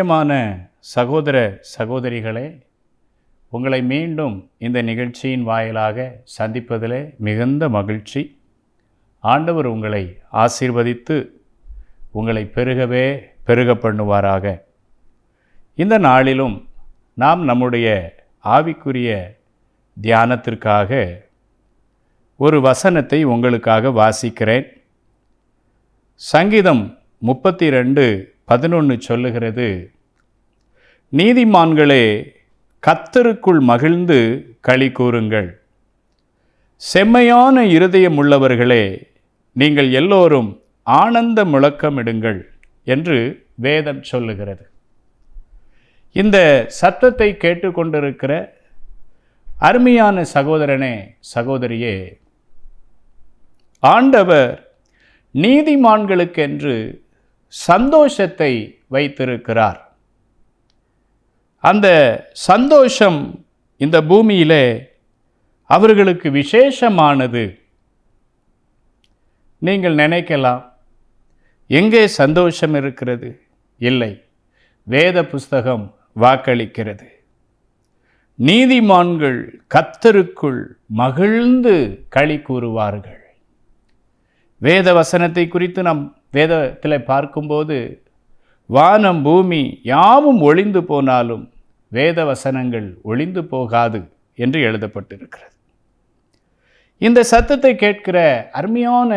பிரியமான சகோதர சகோதரிகளே உங்களை மீண்டும் இந்த நிகழ்ச்சியின் வாயிலாக சந்திப்பதிலே மிகுந்த மகிழ்ச்சி. ஆண்டவர் உங்களை ஆசீர்வதித்து உங்களை பெருகவே பெருக பண்ணுவாராக இந்த நாளிலும் நாம் நம்முடைய ஆவிக்குரிய தியானத்திற்காக ஒரு வசனத்தை உங்களுக்காக வாசிக்கிறேன். சங்கீதம் முப்பத்தி ரெண்டு பதினொன்று சொல்லுகிறது நீதிமான்களே கத்தருக்குள் மகிழ்ந்து களி கூறுங்கள். செம்மையான இருதயம் உள்ளவர்களே நீங்கள் எல்லோரும் ஆனந்த முழக்கமிடுங்கள் என்று வேதம் சொல்லுகிறது. இந்த சத்தத்தை கேட்டுக்கொண்டிருக்கிற அருமையான சகோதரனே சகோதரியே ஆண்டவர் நீதிமான்களுக்கென்று சந்தோஷத்தை வைத்திருக்கிறார். அந்த சந்தோஷம் இந்த பூமியிலே அவர்களுக்கு விசேஷமானது. நீங்கள் நினைக்கலாம் எங்கே சந்தோஷம் இருக்கிறது? இல்லை. வேத புஸ்தகம் வாக்களிக்கிறது. நீதிமான்கள் கத்தருக்குள் மகிழ்ந்து களி கூறுவார்கள். வேத வசனத்தை குறித்து நாம் வேதத்தில் பார்க்கும்போது வானம் பூமி யாவும் ஒளிந்து போனாலும் வேத வசனங்கள் ஒளிந்து போகாது என்று எழுதப்பட்டிருக்கிறது. இந்த சத்தத்தை கேட்கிற அருமையான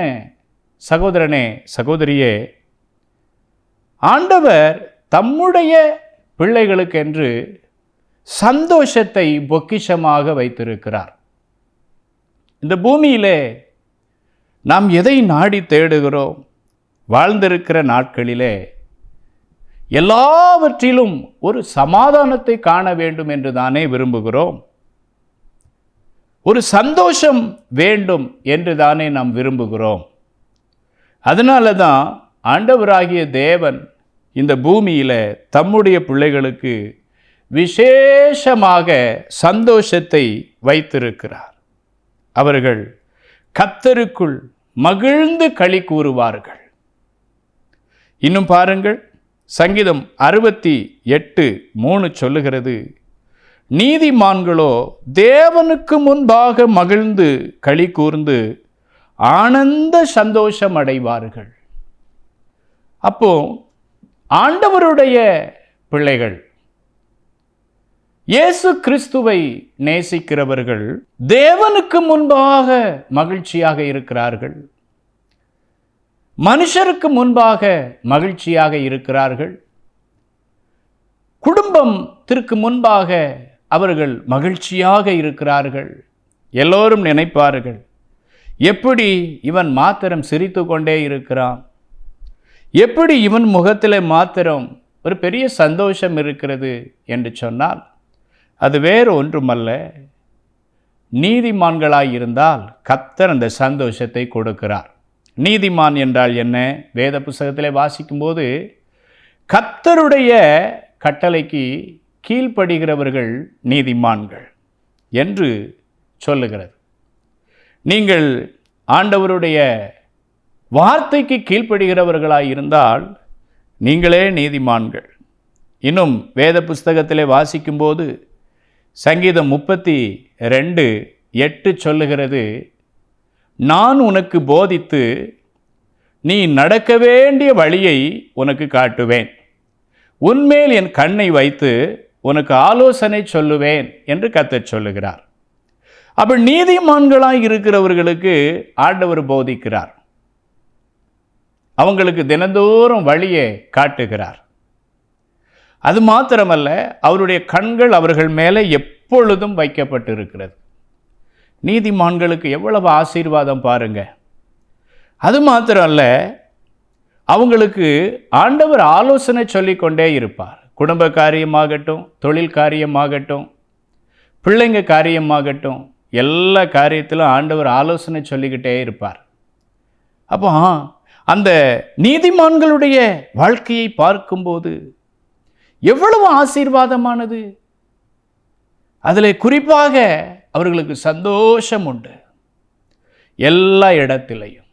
சகோதரனே சகோதரியே ஆண்டவர் தம்முடைய பிள்ளைகளுக்கென்று சந்தோஷத்தை பொக்கிஷமாக வைத்திருக்கிறார். இந்த பூமியிலே நாம் எதை நாடி தேடுகிறோம்? வாழ்ந்திருக்கிற நாட்களிலே எல்லாவற்றிலும் ஒரு சமாதானத்தை காண வேண்டும் என்று தானே விரும்புகிறோம். ஒரு சந்தோஷம் வேண்டும் என்று தானே நாம் விரும்புகிறோம். அதனால தான் ஆண்டவராகிய தேவன் இந்த பூமியில் தம்முடைய பிள்ளைகளுக்கு விசேஷமாக சந்தோஷத்தை வைத்திருக்கிறார். அவர்கள் கத்தருக்குள் மகிழ்ந்து களி கூறுவார்கள். இன்னும் பாருங்கள் சங்கீதம் அறுபத்தி எட்டு மூணு சொல்லுகிறது. நீதிமான்களோ தேவனுக்கு முன்பாக மகிழ்ந்து களி கூர்ந்து ஆனந்த சந்தோஷம் அடைவார்கள். அப்போ ஆண்டவருடைய பிள்ளைகள் இயேசு கிறிஸ்துவை நேசிக்கிறவர்கள் தேவனுக்கு முன்பாக மகிழ்ச்சியாக இருக்கிறார்கள். மனுஷருக்கு முன்பாக மகிழ்ச்சியாக இருக்கிறார்கள். குடும்பத்திற்கு முன்பாக அவர்கள் மகிழ்ச்சியாக இருக்கிறார்கள். எல்லோரும் நினைப்பார்கள் எப்படி இவன் மாத்திரம் சிரித்து கொண்டே இருக்கிறான்? எப்படி இவன் முகத்தில் மாத்திரம் ஒரு பெரிய சந்தோஷம் இருக்கிறது? என்று சொன்னால் அது வேறு ஒன்றுமல்ல. நீதிமான்களாய் இருந்தால் கத்தர் அந்த சந்தோஷத்தை கொடுக்கிறார். நீதிமான் என்றால் என்ன? வேத புஸ்தகத்தில் வாசிக்கும்போது கத்தருடைய கட்டளைக்கு கீழ்ப்படுகிறவர்கள் நீதிமான்கள் என்று சொல்லுகிறது. நீங்கள் ஆண்டவருடைய வார்த்தைக்கு கீழ்ப்படுகிறவர்களாய் இருந்தால் நீங்களே நீதிமான்கள். இன்னும் வேத புஸ்தகத்திலே வாசிக்கும்போது சங்கீதம் முப்பத்தி ரெண்டு எட்டு சொல்லுகிறது நான் உனக்கு போதித்து நீ நடக்க வேண்டிய வழியை உனக்கு காட்டுவேன். உன்மேல் என் கண்ணை வைத்து உனக்கு ஆலோசனை சொல்லுவேன் என்று கத்தச் சொல்லுகிறார். அப்போ நீதிமான்களாக இருக்கிறவர்களுக்கு ஆண்டவர் போதிக்கிறார். அவங்களுக்கு தினந்தோறும் வழியை காட்டுகிறார். அது மாத்திரமல்ல அவருடைய கண்கள் அவர்கள் மேலே எப்பொழுதும் வைக்கப்பட்டிருக்கிறது. நீதிமான்களுக்கு எவ்வளவு ஆசீர்வாதம் பாருங்க. அது மாத்திரம் அல்ல அவங்களுக்கு ஆண்டவர் ஆலோசனை சொல்லிக்கொண்டே இருப்பார். குடும்ப காரியமாகட்டும் தொழில் காரியமாகட்டும் பிள்ளைங்க காரியமாகட்டும் எல்லா காரியத்திலும் ஆண்டவர் ஆலோசனை சொல்லிக்கிட்டே இருப்பார். அப்போ அந்த நீதிமான்களுடைய வாழ்க்கையை பார்க்கும்போது எவ்வளவு ஆசீர்வாதமானது. அதில் குறிப்பாக அவர்களுக்கு சந்தோஷம் உண்டு. எல்லா இடத்திலையும்.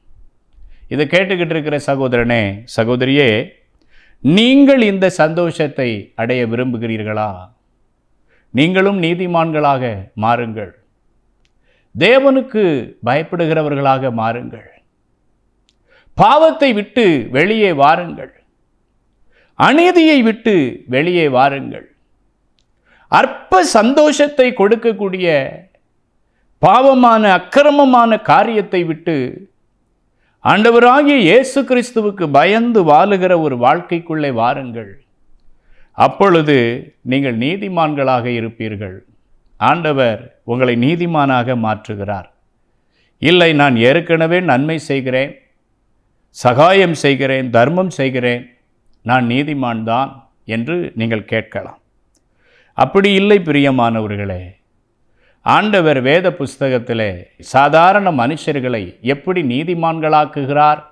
இதை கேட்டுக்கிட்டு இருக்கிற சகோதரனே சகோதரியே நீங்கள் இந்த சந்தோஷத்தை அடைய விரும்புகிறீர்களா? நீங்களும் நீதிமான்களாக மாறுங்கள். தேவனுக்கு பயப்படுகிறவர்களாக மாறுங்கள். பாவத்தை விட்டு வெளியே வாருங்கள். அநீதியை விட்டு வெளியே வாருங்கள். அற்ப சந்தோஷத்தை கொடுக்கக்கூடிய பாவமான அக்கிரமமான காரியத்தை விட்டு ஆண்டவராகிய இயேசு கிறிஸ்துவுக்கு பயந்து வாழுகிற ஒரு வாழ்க்கைக்குள்ளே வாருங்கள். அப்பொழுது நீங்கள் நீதிமான்களாக இருப்பீர்கள். ஆண்டவர் உங்களை நீதிமானாக மாற்றுகிறார். இல்லை நான் ஏற்கனவே நன்மை செய்கிறேன் சகாயம் செய்கிறேன் தர்மம் செய்கிறேன் நான் நீதிமான் தான் என்று நீங்கள் கேட்கலாம். அப்படி இல்லை பிரியமானவர்களே. ஆண்டவர் வேத புஸ்தகத்திலே சாதாரண மனுஷர்களை எப்படி நீதிமான்களாக்குகிறார்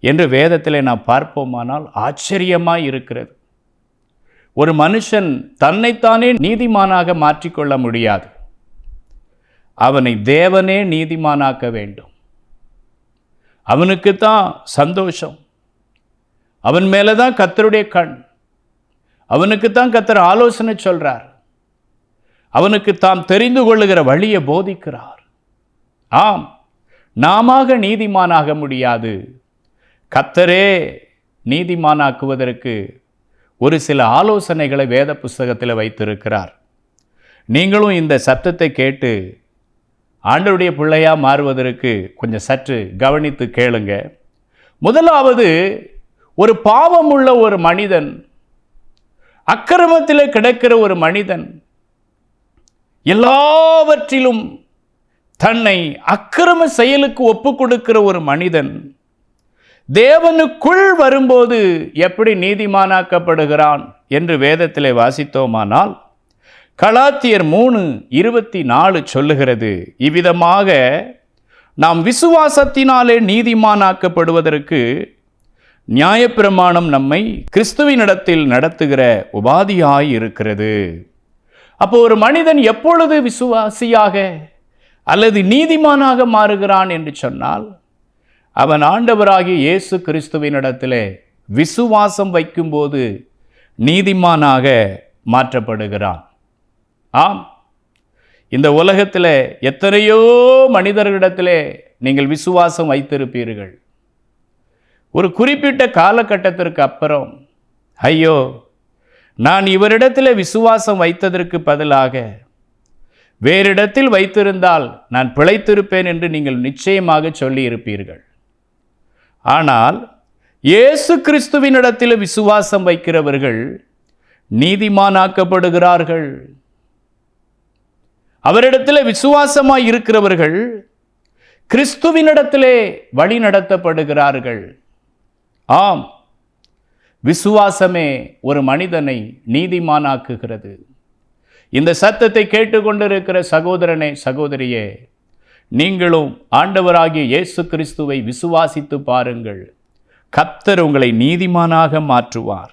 என்று வேதத்திலே நாம் பார்ப்போமானால் ஆச்சரியமாக இருக்கிறது. ஒரு மனுஷன் தன்னைத்தானே நீதிமானாக மாற்றிக்கொள்ள முடியாது. அவனை தேவனே நீதிமானாக்க வேண்டும். அவனுக்கு தான் சந்தோஷம். அவன் மேலே தான் கத்தருடைய கண். அவனுக்கு தான் கத்தர் ஆலோசனை சொல்கிறார் அவனுக்கு தாம் தெரிந்து கொள்ளுகிற வழியை போதிக்கிறார். ஆம் நாமாக நீதிமானாக முடியாது. கத்தரே நீதிமானாக்குவதற்கு ஒரு சில ஆலோசனைகளை வேத புஸ்தகத்தில் வைத்திருக்கிறார். நீங்களும் இந்த சத்தத்தை கேட்டு ஆண்டருடைய பிள்ளையாக மாறுவதற்கு கொஞ்சம் சற்று கவனித்து கேளுங்க. முதலாவது ஒரு பாவமுள்ள ஒரு மனிதன் அக்கிரமத்தில் கிடக்கிற ஒரு மனிதன் எல்லாவற்றிலும் தன்னை அக்கிரம செயலுக்கு ஒப்பு கொடுக்கிற ஒரு மனிதன் தேவனுக்குள் வரும்போது எப்படி நீதிமானாக்கப்படுகிறான் என்று வேதத்திலே வாசித்தோமானால் கலாத்தியர் மூணு இருபத்தி நாலு சொல்லுகிறது. இவ்விதமாக நாம் விசுவாசத்தினாலே நீதிமானாக்கப்படுவதற்கு நியாயப்பிரமாணம் நம்மை கிறிஸ்துவினிடத்தில் நடத்துகிற உபாதியாய் இருக்கிறது. அப்போ ஒரு மனிதன் எப்பொழுது விசுவாசியாக அல்லது நீதிமானாக மாறுகிறான் என்று சொன்னால் அவன் ஆண்டவராகிய இயேசு கிறிஸ்துவினிடத்திலே விசுவாசம் வைக்கும்போது நீதிமானாக மாற்றப்படுகிறான். ஆம். இந்த உலகத்தில் எத்தனையோ மனிதர்களிடத்திலே நீங்கள் விசுவாசம் வைத்திருப்பீர்கள். ஒரு குறிப்பிட்ட காலகட்டத்திற்கு அப்புறம் ஐயோ நான் இவரிடத்தில் விசுவாசம் வைத்ததற்கு பதிலாக வேறிடத்தில் வைத்திருந்தால் நான் பிழைத்திருப்பேன் என்று நீங்கள் நிச்சயமாக சொல்லியிருப்பீர்கள். ஆனால் இயேசு கிறிஸ்துவினிடத்தில் விசுவாசம் வைக்கிறவர்கள் நீதிமானாக்கப்படுகிறார்கள். அவரிடத்தில் விசுவாசமாய் இருக்கிறவர்கள் கிறிஸ்துவினிடத்திலே வழி நடத்தப்படுகிறார்கள் ஆம். விசுவாசமே ஒரு மனிதனை நீதிமானாக்குகிறது. இந்த சத்தத்தை கேட்டுக்கொண்டிருக்கிற சகோதரனே சகோதரியே நீங்களும் ஆண்டவராகிய இயேசு கிறிஸ்துவை விசுவாசித்து பாருங்கள். கத்தர் உங்களை நீதிமானாக மாற்றுவார்.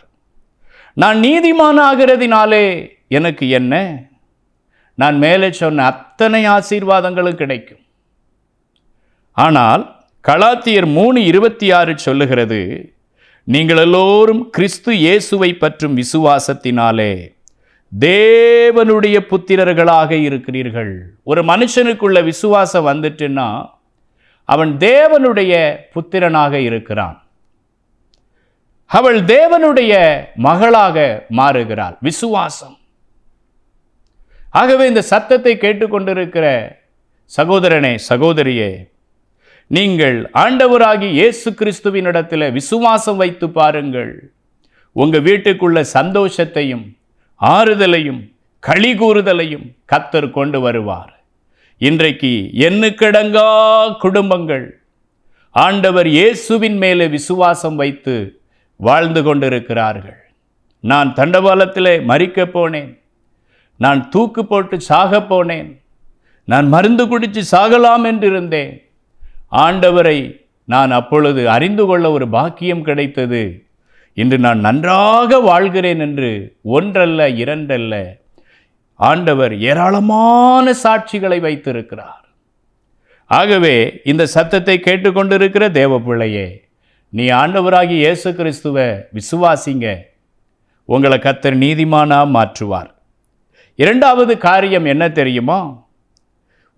நான் நீதிமானாகிறதினாலே எனக்கு என்ன? நான் மேலே சொன்ன அத்தனை ஆசீர்வாதங்களும் கிடைக்கும். ஆனால் கலாத்தியர் மூணு இருபத்தி ஆறு சொல்லுகிறது நீங்கள் எல்லோரும் கிறிஸ்து இயேசுவை பற்றும் விசுவாசத்தினாலே தேவனுடைய புத்திரர்களாக இருக்கிறீர்கள். ஒரு மனுஷனுக்குள்ள விசுவாசம் வந்துட்டுன்னா அவன் தேவனுடைய புத்திரனாக இருக்கிறான். அவள் தேவனுடைய மகளாக மாறுகிறாள். விசுவாசம். ஆகவே இந்த சத்தத்தை கேட்டுக்கொண்டிருக்கிற சகோதரனே சகோதரியே நீங்கள் ஆண்டவராகி இயேசு கிறிஸ்துவினிடத்தில் விசுவாசம் வைத்து பாருங்கள். உங்கள் வீட்டுக்குள்ள சந்தோஷத்தையும் ஆறுதலையும் களி கூறுதலையும் கத்தர் கொண்டு வருவார். இன்றைக்கு எண்ணுக்கிடங்கா குடும்பங்கள். ஆண்டவர் இயேசுவின் மேலே விசுவாசம் வைத்து வாழ்ந்து கொண்டிருக்கிறார்கள். நான் தண்டவாளத்தில் மறிக்கப் போனேன். நான் தூக்கு போட்டு சாகப் போனேன். நான் மருந்து குடித்து சாகலாம் என்றிருந்தேன். ஆண்டவரை நான் அப்பொழுது அறிந்து கொள்ள ஒரு பாக்கியம் கிடைத்தது. இன்று நான் நன்றாக வாழ்கிறேன் என்று ஒன்றல்ல இரண்டல்ல ஆண்டவர் ஏராளமான சாட்சிகளை வைத்திருக்கிறார். ஆகவே இந்த சத்தத்தை கேட்டுக்கொண்டிருக்கிற தேவ பிள்ளையே நீ ஆண்டவராகி இயேசு கிறிஸ்துவை விசுவாசிங்க. உங்களை கத்தர் நீதிமானாக மாற்றுவார். இரண்டாவது காரியம் என்ன தெரியுமா?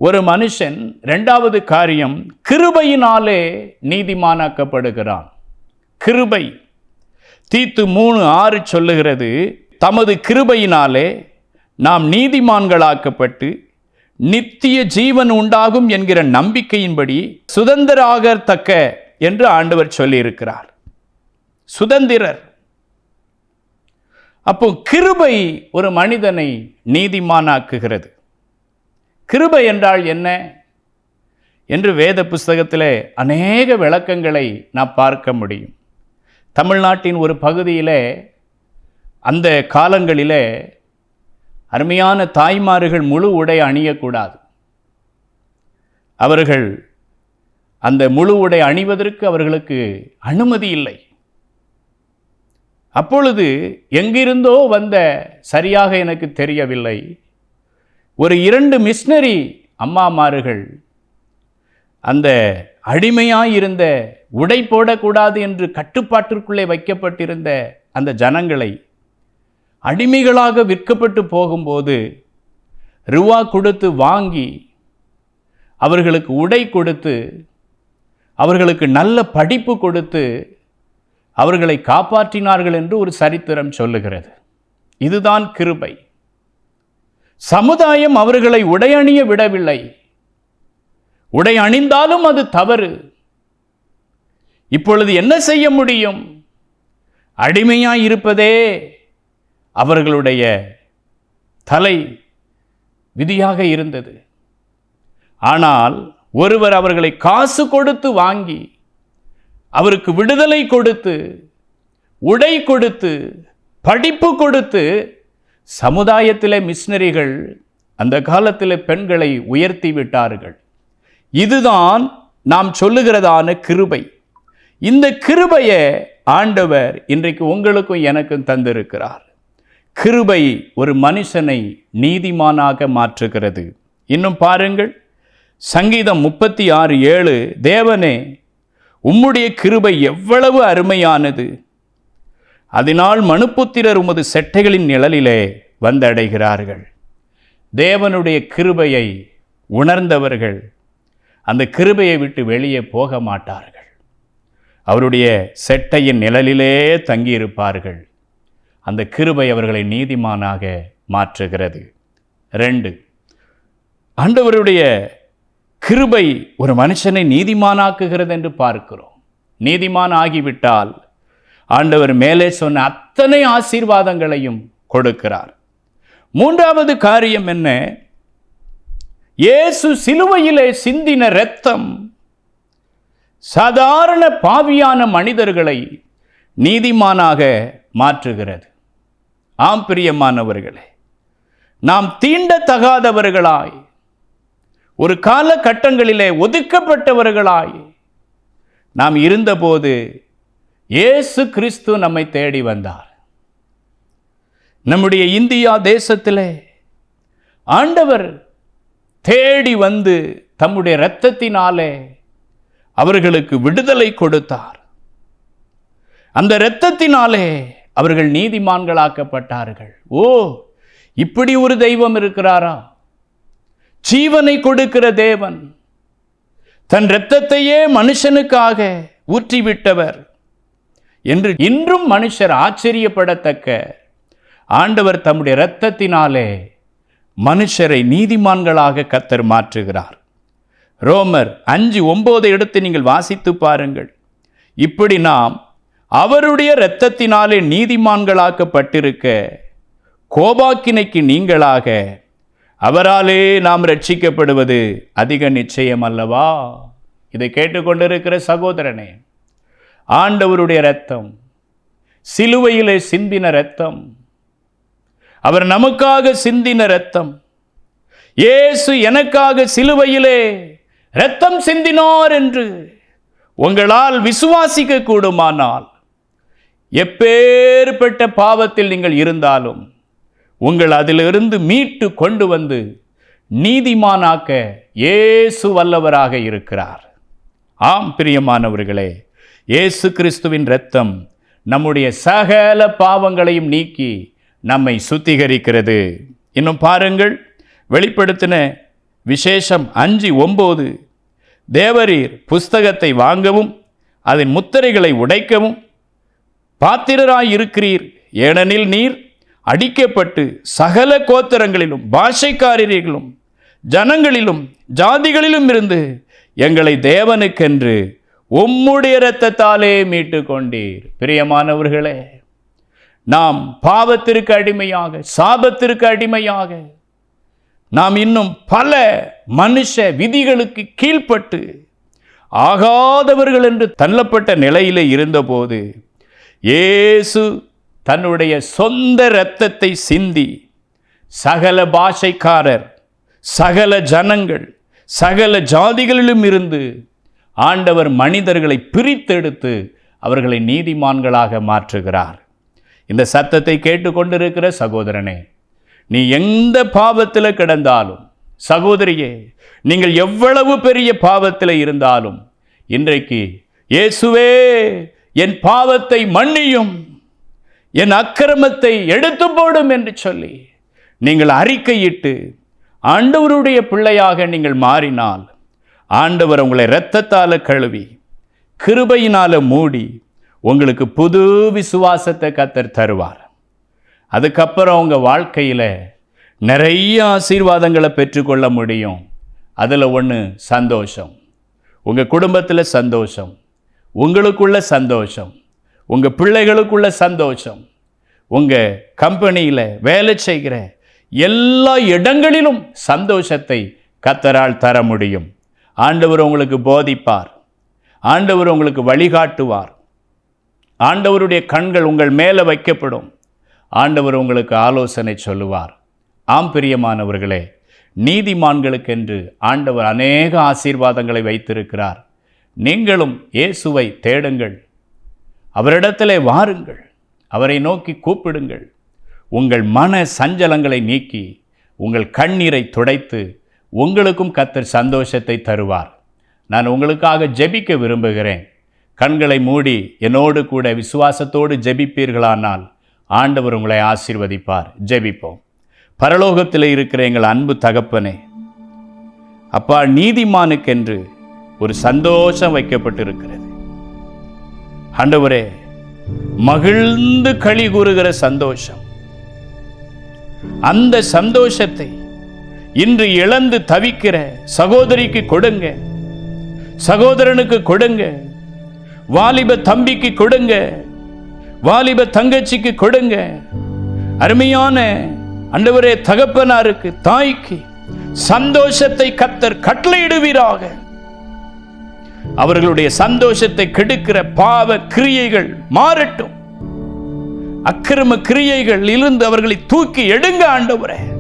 ஒரு மனுஷன் ரெண்டாவது காரியம் கிருபையினாலே நீதிமானாக்கப்படுகிறான். கிருபை. தீத்து மூணு ஆறு சொல்லுகிறது தமது கிருபையினாலே நாம் நீதிமான்களாக்கப்பட்டு நித்திய ஜீவன் உண்டாகும் என்கிற நம்பிக்கையின்படி சுதந்திராகத்தக்க என்று ஆண்டவர் சொல்லியிருக்கிறார். சுதந்திரர். அப்போ கிருபை ஒரு மனிதனை நீதிமானாக்குகிறது. கிருபை என்றால் என்ன? என்று வேத புஸ்தகத்தில் அநேக விளக்கங்களை நாம் பார்க்க முடியும். தமிழ்நாட்டின் ஒரு பகுதியிலே அந்த காலங்களிலே அருமையான தாய்மார்கள் முழு உடை அணியக்கூடாது. அவர்கள் அந்த முழு உடை அணிவதற்கு அவர்களுக்கு அனுமதி இல்லை. அப்பொழுது எங்கிருந்தோ வந்த சரியாக எனக்கு தெரியவில்லை. ஒரு இரண்டு மிஷினரி அம்மாமார்கள் அந்த அடிமையாயிருந்த உடை போடக்கூடாது என்று கட்டுப்பாட்டிற்குள்ளே வைக்கப்பட்டிருந்த அந்த ஜனங்களை அடிமைகளாக விற்கப்பட்டு போகும்போது ருவா கொடுத்து வாங்கி அவர்களுக்கு உடை கொடுத்து அவர்களுக்கு நல்ல படிப்பு கொடுத்து அவர்களை காப்பாற்றினார்கள் என்று ஒரு சரித்திரம் சொல்லுகிறது. இதுதான் கிருபை. சமுதாயம் அவர்களை உடையணிய விடவில்லை. உடை அணிந்தாலும் அது தவறு. இப்பொழுது என்ன செய்ய முடியும்? அடிமையாய் இருப்பதே அவர்களுடைய தலை விதியாக இருந்தது. ஆனால் ஒருவர் அவர்களை காசு கொடுத்து வாங்கி அவருக்கு விடுதலை கொடுத்து உடை கொடுத்து படிப்பு கொடுத்து சமுதாயத்தில் மிஷினரிகள் அந்த காலத்தில் பெண்களை உயர்த்தி விட்டார்கள். இதுதான் நாம் சொல்லுகிறதான கிருபை. இந்த கிருபையை ஆண்டவர் இன்றைக்கு உங்களுக்கும் எனக்கும் தந்திருக்கிறார். கிருபை ஒரு மனுஷனை நீதிமானாக மாற்றுகிறது. இன்னும் பாருங்கள் சங்கீதம் முப்பத்தி ஆறு ஏழு தேவனே உம்முடைய கிருபை எவ்வளவு அருமையானது. அதனால் மனுப்புத்திரர் உமது செட்டைகளின் நிழலிலே வந்தடைகிறார்கள். தேவனுடைய கிருபையை உணர்ந்தவர்கள் அந்த கிருபையை விட்டு வெளியே போக மாட்டார்கள். அவருடைய செட்டையின் நிழலிலே தங்கியிருப்பார்கள். அந்த கிருபை அவர்களை நீதிமானாக மாற்றுகிறது. ரெண்டு ஆண்டவருடைய கிருபை ஒரு மனுஷனை நீதிமானாக்குகிறது என்று பார்க்கிறோம். நீதிமான் ஆகிவிட்டால் ஆண்டவர் மேலே சொன்ன அத்தனை ஆசீர்வாதங்களையும் கொடுக்கிறார். மூன்றாவது காரியம் என்ன? இயேசு சிலுவையிலே சிந்தின இரத்தம் சாதாரண பாவியான மனிதர்களை நீதிமானாக மாற்றுகிறது. ஆம் பிரியமானவர்களே நாம் தீண்டத்தகாதவர்களாய் ஒரு காலகட்டங்களிலே ஒதுக்கப்பட்டவர்களாய் நாம் இருந்தபோது இயேசு கிறிஸ்து நம்மை தேடி வந்தார். நம்முடைய இந்தியா தேசத்திலே ஆண்டவர் தேடி வந்து தம்முடைய இரத்தத்தினாலே அவர்களுக்கு விடுதலை கொடுத்தார். அந்த இரத்தத்தினாலே அவர்கள் நீதிமான்களாக்கப்பட்டார்கள். ஓ இப்படி ஒரு தெய்வம் இருக்கிறாரா? ஜீவனை கொடுக்கிற தேவன் தன் இரத்தத்தையே மனுஷனுக்காக ஊற்றிவிட்டவர். என்று இன்றும் மனுஷர் ஆச்சரியப்படத்தக்க ஆண்டவர் தம்முடைய இரத்தத்தினாலே மனுஷரை நீதிமான்களாக கத்தர் மாற்றுகிறார். ரோமர் அஞ்சு ஒம்போதை எடுத்து நீங்கள் வாசித்து பாருங்கள். இப்படி நாம் அவருடைய இரத்தத்தினாலே நீதிமான்களாக்கப்பட்டிருக்க கோபாக்கினைக்கு நீங்களாக அவராலே நாம் ரட்சிக்கப்படுவது அதிக நிச்சயம் அல்லவா? இதை கேட்டுக்கொண்டிருக்கிற சகோதரனே ஆண்டவருடைய இரத்தம் சிலுவையிலே சிந்தின இரத்தம் அவர் நமக்காக சிந்தின இரத்தம் இயேசு எனக்காக சிலுவையிலே இரத்தம் சிந்தினார் என்று உங்களால் விசுவாசிக்க கூடுமானால் எப்பேற்பட்ட பாவத்தில் நீங்கள் இருந்தாலும் உங்கள் அதிலிருந்து மீட்டு கொண்டு வந்து நீதிமானாக்க இயேசு வல்லவராக இருக்கிறார். ஆம் பிரியமானவர்களே இயேசு கிறிஸ்துவின் இரத்தம் நம்முடைய சகல பாவங்களையும் நீக்கி நம்மை சுத்திகரிக்கிறது. இன்னும் பாருங்கள் வெளிப்படுத்தின விசேஷம் அஞ்சு ஒம்பது. தேவரீர் புஸ்தகத்தை வாங்கவும் அதன் முத்திரைகளை உடைக்கவும் பாத்திரராயிருக்கிறீர். ஏனெனில் நீர் அடிக்கப்பட்டு சகல கோத்திரங்களிலும் பாஷைக்காரர்களும் ஜனங்களிலும் ஜாதிகளிலும் இருந்து எங்களை தேவனுக்கென்று உம்முடைய இரத்தத்தாலே மீட்டு கொண்டீர் பிரியமானவர்களே நாம் பாவத்திற்கு அடிமையாக சாபத்திற்கு அடிமையாக நாம் இன்னும் பல மனுஷ விதிகளுக்கு கீழ்ப்பட்டு ஆகாதவர்கள் என்று தள்ளப்பட்ட நிலையில் இருந்தபோது இயேசு தன்னுடைய சொந்த இரத்தத்தை சிந்தி சகல பாஷைக்காரர் சகல ஜனங்கள் சகல ஜாதிகளிலும் இருந்து ஆண்டவர் மனிதர்களை பிரித்தெடுத்து அவர்களை நீதிமான்களாக மாற்றுகிறார். இந்த சத்தத்தை கேட்டுக்கொண்டிருக்கிற சகோதரனே நீ எந்த பாவத்தில் கிடந்தாலும் சகோதரியே நீங்கள் எவ்வளவு பெரிய பாவத்தில் இருந்தாலும் இன்றைக்கு இயேசுவே என் பாவத்தை மன்னியும் என் அக்கிரமத்தை எடுத்து போடும் என்று சொல்லி நீங்கள் அறிக்கையிட்டு ஆண்டவருடைய பிள்ளையாக நீங்கள் மாறினால் ஆண்டவர் உங்களை இரத்தத்தால் கழுவி கிருபையினால் மூடி உங்களுக்கு புது விசுவாசத்தை கத்தர் தருவார். அதுக்கப்புறம் உங்கள் வாழ்க்கையில் நிறைய ஆசீர்வாதங்களை பெற்றுக்கொள்ள முடியும். அதில் ஒன்று சந்தோஷம். உங்கள் குடும்பத்தில் சந்தோஷம். உங்களுக்குள்ள சந்தோஷம். உங்கள் பிள்ளைகளுக்குள்ள சந்தோஷம். உங்கள் கம்பெனியில் வேலை செய்கிற எல்லா இடங்களிலும் சந்தோஷத்தை கத்தரால் தர முடியும். ஆண்டவர் உங்களுக்கு போதிப்பார். ஆண்டவர் உங்களுக்கு வழிகாட்டுவார். ஆண்டவருடைய கண்கள் உங்கள் மேலே வைக்கப்படும். ஆண்டவர் உங்களுக்கு ஆலோசனை சொல்லுவார். ஆம் பிரியமானவர்களே நீதிமான்களுக்கென்று ஆண்டவர் அநேக ஆசீர்வாதங்களை வைத்திருக்கிறார். நீங்களும் இயேசுவை தேடுங்கள். அவரிடத்திலே வாருங்கள். அவரை நோக்கி கூப்பிடுங்கள். உங்கள் மன சஞ்சலங்களை நீக்கி உங்கள் கண்ணீரை துடைத்து உங்களுக்கும் கத்தர் சந்தோஷத்தை தருவார். நான் உங்களுக்காக ஜெபிக்க விரும்புகிறேன். கண்களை மூடி என்னோடு கூட விசுவாசத்தோடு ஜெபிப்பீர்களானால் ஆண்டவர் உங்களை ஆசீர்வதிப்பார். ஜெபிப்போம். பரலோகத்தில் இருக்கிற எங்கள் அன்பு தகப்பனே அப்பா நீதிமானுக்கென்று ஒரு சந்தோஷம் வைக்கப்பட்டிருக்கிறது. ஆண்டவரே மகிழ்ந்து களி கூறுகிற சந்தோஷம். அந்த சந்தோஷத்தை இன்று இழந்து தவிக்கிற சகோதரிக்கு கொடுங்க. சகோதரனுக்கு கொடுங்க. வாலிப தம்பிக்கு கொடுங்க. வாலிப தங்கச்சிக்கு கொடுங்க. அருமையான அண்டவரே தகப்பனாருக்கு தாய்க்கு சந்தோஷத்தை கத்தர் கட்டளையிடுவீராக. அவர்களுடைய சந்தோஷத்தை கெடுக்கிற பாவ கிரியைகள் மாறட்டும். அக்கிரம கிரியைகள் இருந்து அவர்களை தூக்கி எடுங்க ஆண்டவரே.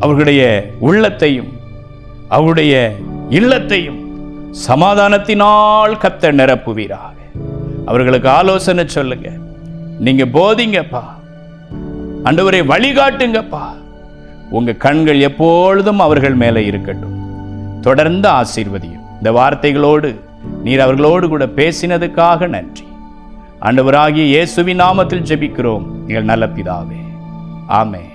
அவர்களுடைய உள்ளத்தையும் அவருடைய இல்லத்தையும் சமாதானத்தினால் கத்த நிரப்புவீராக. அவர்களுக்கு ஆலோசனை சொல்லுங்க. நீங்க போதிங்கப்பா. அண்டவரை வழிகாட்டுங்கப்பா. உங்க கண்கள் எப்பொழுதும் அவர்கள் மேலே இருக்கட்டும். தொடர்ந்து ஆசீர்வதியும். இந்த வார்த்தைகளோடு நீர் அவர்களோடு கூட பேசினதுக்காக நன்றி. ஆண்டவராகிய இயேசுவின் நாமத்தில் ஜெபிக்கிறோம். எங்கள் நல்ல பிதாவே. ஆமே